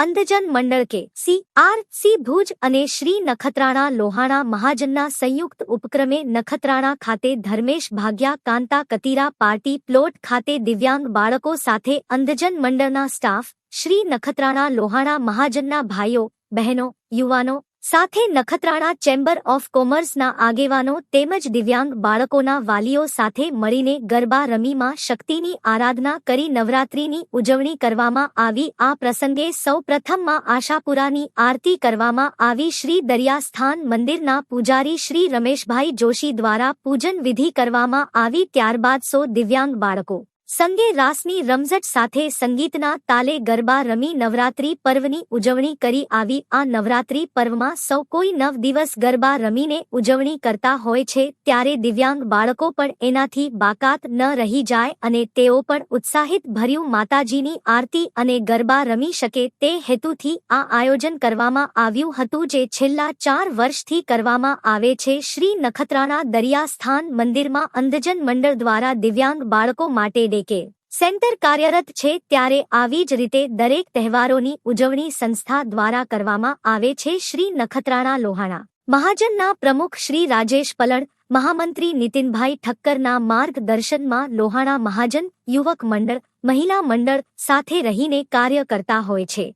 અંધજન મંડળ કે C R, C Bhuj અને શ્રી નખત્રાણા લોહાણા મહાજનના સંયુક્ત ઉપક્રમે નખત્રાણા ખાતે ધર્મેશ ભાગ્યા, કાંતા કતીરા પાર્ટી પ્લોટ ખાતે દિવ્યાંગ બાળકો સાથે અંધજન મંડળના સ્ટાફ, શ્રી નખત્રાણા લોહાણા મહાજનના ભાઈઓ, બહેનો, યુવાનો સાથે નખત્રાણા ચેમ્બર ઓફ કોમર્સના આગેવાનો તેમજ દિવ્યાંગ બાળકોના વાલીઓ સાથે મળીને ગરબા રમીમાં શક્તિની આરાધના કરી નવરાત્રીની ઉજવણી કરવામાં આવી. આ પ્રસંગે સૌ પ્રથમમાં આશાપુરાની આરતી કરવામાં આવી. શ્રી દરિયાસ્થાન મંદિરના પૂજારી શ્રી રમેશભાઈ જોશી દ્વારા પૂજન વિધિ કરવામાં આવી. ત્યારબાદ સો દિવ્યાંગ બાળકો સંગે રાસની રમઝટ સાથે સંગીતના તાલે ગરબા રમી નવરાત્રી પર્વની ઉજવણી કરી આવી. આ નવરાત્રી પર્વમાં સૌ કોઈ નવ દિવસ ગરબા રમીને ઉજવણી કરતા હોય છે. ત્યારે દિવ્યાંગ બાળકો પણ એનાથી બાકાત ન રહી જાય અને તેઓ પણ ઉત્સાહિત ભર્યું માતાજીની આરતી અને ગરબા રમી શકે તે હેતુથી આ આયોજન કરવામાં આવ્યું હતું જે છેલ્લા ચાર વર્ષથી કરવામાં આવે છે. શ્રી નખત્રાણા દરિયાસ્થાન મંદિરમાં અંધજન મંડળ દ્વારા દિવ્યાંગ બાળકો માટે ડે કે સેન્ટર કાર્યરત છે ત્યારે આવી જ રીતે દરેક તહેવારોની ઉજવણી સંસ્થા દ્વારા કરવામાં આવે છે શ્રી નખત્રાણા લોહાણા. મહાજનના પ્રમુખ શ્રી રાજેશ પલણ મહામંત્રી નીતિનભાઈ ઠક્કરના માર્ગદર્શનમાં લોહાણા મહાજન યુવક મંડળ, મહિલા મંડળ સાથે રહીને કાર્ય કરતા હોય છે.